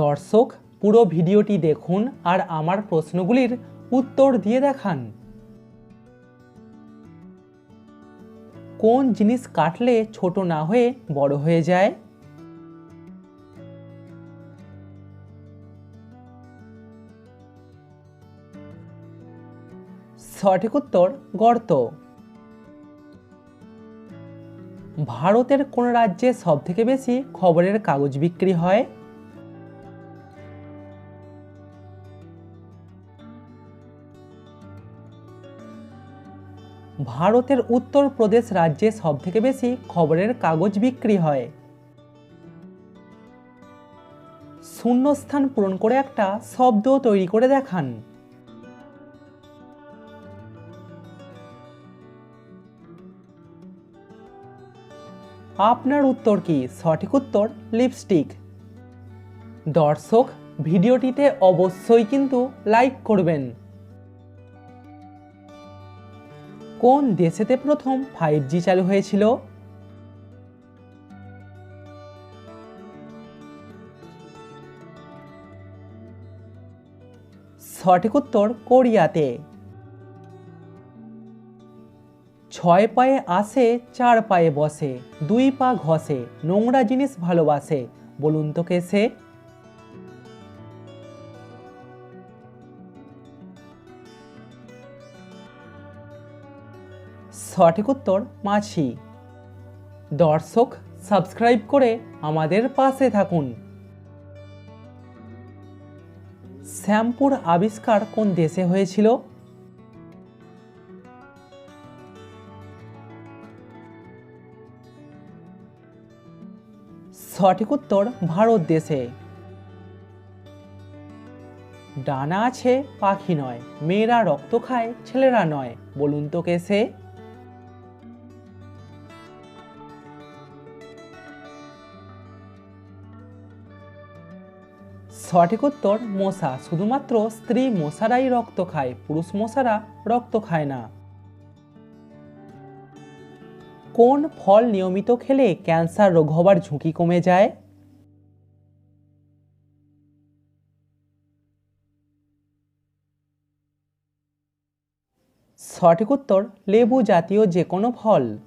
দর্শক, পুরো ভিডিওটি দেখুন আর আমার প্রশ্নগুলির উত্তর দিয়ে দেখান। কোন জিনিস কাটলে ছোট না হয়ে বড় হয়ে যায়? সঠিক উত্তর গর্ত। ভারতের কোন রাজ্যে সবথেকে বেশি খবরের কাগজ বিক্রি হয়? ভারতের উত্তরপ্রদেশ রাজ্যে সবথেকে বেশি খবরের কাগজ বিক্রি হয়। শূন্যস্থান পূরণ করে একটা শব্দ তৈরি করে দেখান। আপনার উত্তর কি? সঠিক উত্তর লিপস্টিক। দর্শক, ভিডিওটিতে অবশ্যই কিন্তু লাইক করবেন। কোন দেশেতে প্রথম ফাইভ জি চালু হয়েছিল? সঠিক উত্তর কোরিয়াতে। ছয় পায়ে আসে, চার পায়ে বসে, দুই পা ঘষে, নোংরা জিনিস ভালোবাসে, বলুন তো কে সে? সঠিক উত্তর মাছি দর্শক, সাবস্ক্রাইব করে আমাদের পাশে থাকুন। শ্যাম্পুর আবিষ্কার কোন দেশে হয়েছিল? সঠিক উত্তর ভারত দেশে। ডানা আছে, পাখি নয়। মেয়েরা রক্ত খায়, ছেলেরা নয়। বলুন তো কে সে? সঠিক উত্তর, মশা। শুধুমাত্র স্ত্রী মশারাই রক্ত খায়, পুরুষ মশারা রক্ত খায় না। কোন ফল নিয়মিত খেলে ক্যান্সার রোগ হবার ঝুঁকি কমে যায়? সঠিক উত্তর, লেবু জাতীয় যে কোনো ফল।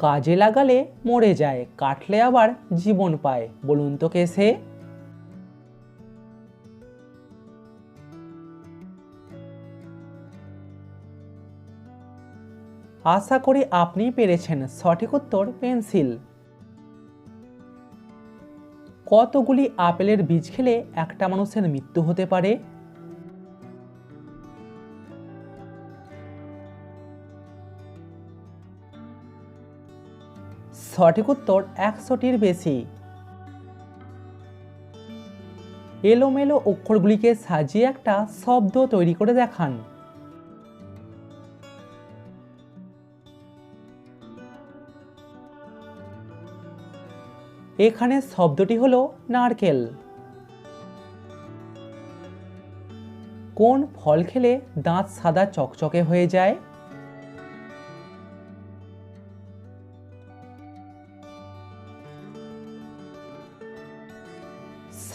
কাজে লাগালে মরে যায়, কাটলে আবার জীবন পায়। বলুন তো কে সে? আশা করি আপনি পেরেছেন সঠিক উত্তর, পেন্সিল। কতগুলি আপেলের বীজ খেলে একটা মানুষের মৃত্যু হতে পারে? সঠিক উত্তর একশোটির বেশি। এলোমেলো অক্ষরগুলিকে সাজিয়ে একটা শব্দ তৈরি করে দেখান। এখানে শব্দটি হলো নারকেল। কোন ফল খেলে দাঁত সাদা চকচকে হয়ে যায়?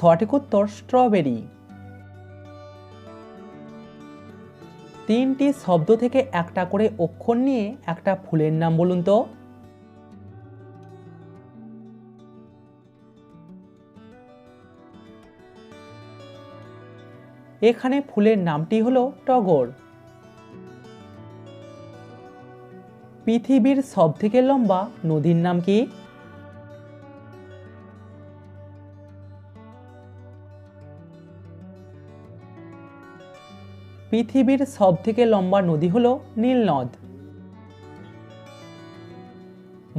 সঠিক উত্তর স্ট্রবেরি। তিনটি শব্দ থেকে একটা করে অক্ষর নিয়ে একটা ফুলের নাম বলুন তো। এখানে ফুলের নামটি হলো টগর। পৃথিবীর সবথেকে লম্বা নদীর নাম কি? পৃথিবীর সবথেকে লম্বা নদী হলো নীল নদ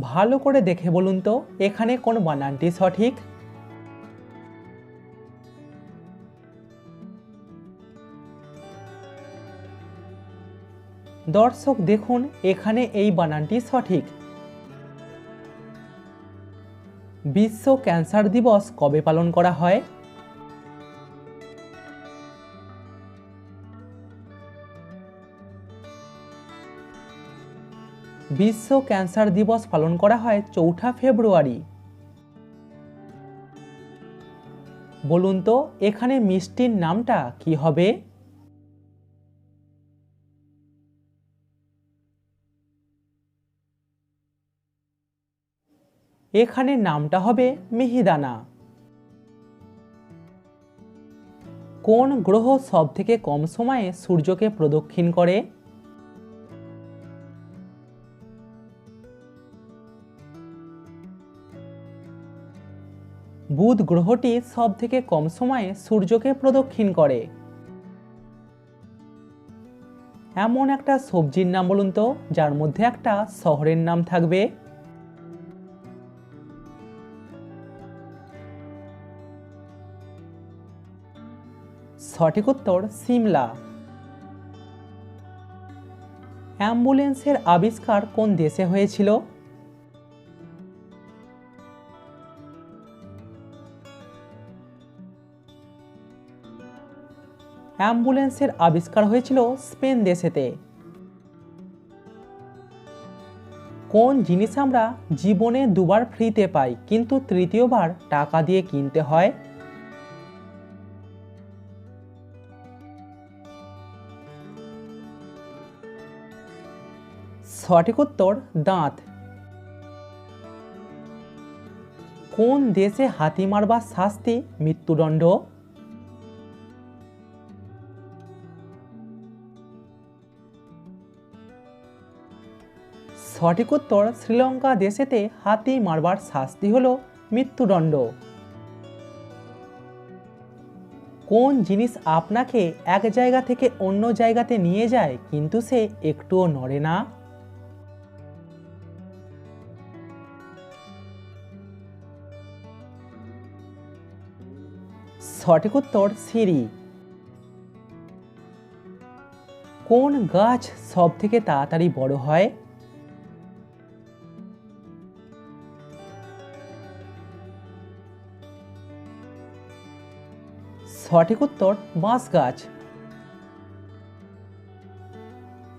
ভালো করে দেখে বলুন তো, এখানে কোন বানানটি সঠিক? দর্শক দেখুন, এখানে এই বানানটি সঠিক। বিশ্ব ক্যান্সার দিবস কবে পালন করা হয়? বিশ্ব ক্যান্সার দিবস পালন করা হয় চৌঠা ফেব্রুয়ারি। বলুন তো, এখানে মিষ্টির নামটা কি হবে? এখানে নামটা হবে মিহিদানা। কোন গ্রহ সব থেকে কম সময়ে সূর্যকে প্রদক্ষিণ করে? বুধ গ্রহটি সব থেকে কম সময়ে সূর্যকে প্রদক্ষিণ করে। এমন একটা সবজির নাম বলুন তো, যার মধ্যে একটা শহরের নাম থাকবে। সঠিক উত্তর, সিমলা। অ্যাম্বুলেন্সের আবিষ্কার কোন দেশে হয়েছিল? অ্যাম্বুলেন্সের আবিষ্কার হয়েছিল স্পেন দেশেতে। কোন জিনিস আমরা জীবনে দুবার ফ্রিতে পাই, কিন্তু তৃতীয়বার টাকা দিয়ে কিনতে হয়? সঠিক উত্তর, দাঁত। কোন দেশে হাতি মারবার শাস্তি মৃত্যুদণ্ড? সঠিক উত্তর শ্রীলঙ্কা দেশেতে হাতি মারবার শাস্তি হল মৃত্যুদণ্ড। কোন জিনিস আপনাকে এক জায়গা থেকে অন্য জায়গাতে নিয়ে যায় কিন্তু সে একটুও নড়ে না? সঠিক উত্তর সিঁড়ি। কোন গাছ সব থেকে তাড়াতাড়ি বড় হয়? সঠিক উত্তর বাঁশ গাছ।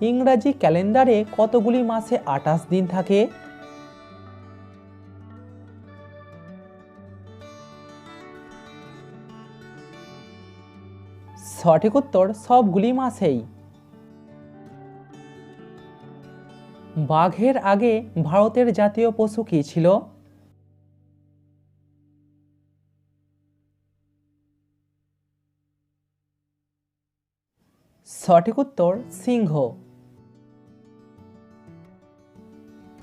ইংরাজি ক্যালেন্ডারে কতগুলি মাসে আঠাশ দিন থাকে? সঠিক উত্তর সবগুলি মাসেই। বাঘের আগে ভারতের জাতীয় পশু কী ছিল? সঠিক উত্তর সিংহ।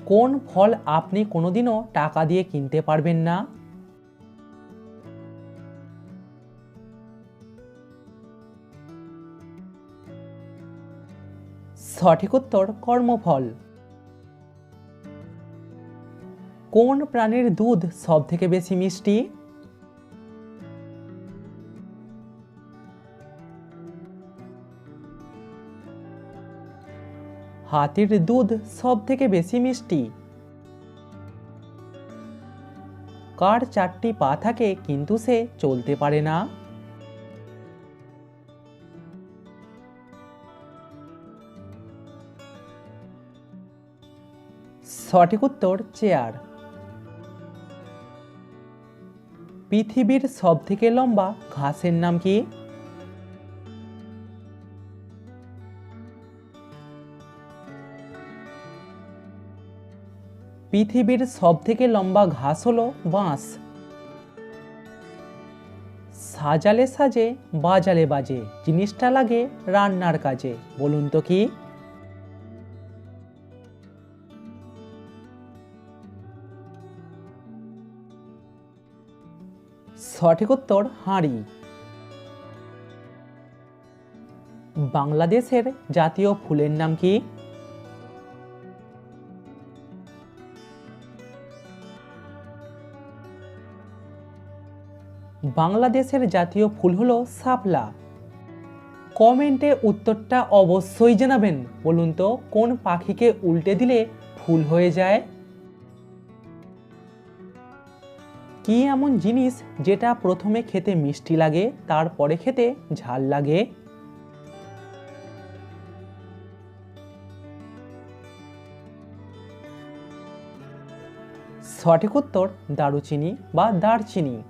কোন ফল আপনি কোনোদিনও টাকা দিয়ে কিনতে পারবেন না? সঠিক উত্তর কর্মফল। কোন প্রাণীর দুধ সব থেকে বেশি মিষ্টি? হাতির দুধ সব থেকে বেশি মিষ্টি? কার চারটি পা থাকে কিন্তু সে চলতে পারে না? সঠিক উত্তর, চেয়ার। পৃথিবীর সব থেকে লম্বা ঘাসের নাম কি? পৃথিবীর সব থেকে লম্বা ঘাস হলো বাঁশ। সাজালে সাজে, বাজালে বাজে, জিনিসটা লাগে রান্নার কাজে, বলুন তো কি? সঠিক উত্তর, হাঁড়ি। বাংলাদেশের জাতীয় ফুলের নাম কি? বাংলাদেশের জাতীয় ফুল হলো শাপলা। কমেন্টে উত্তরটা অবশ্যই জানাবেন। বলুন তো, কোন পাখিকে উল্টে দিলে ফুল হয়ে যায়? কি এমন জিনিস যেটা প্রথমে খেতে মিষ্টি লাগে, তারপরে খেতে ঝাল লাগে? সঠিক উত্তর দারুচিনি বা দারচিনি।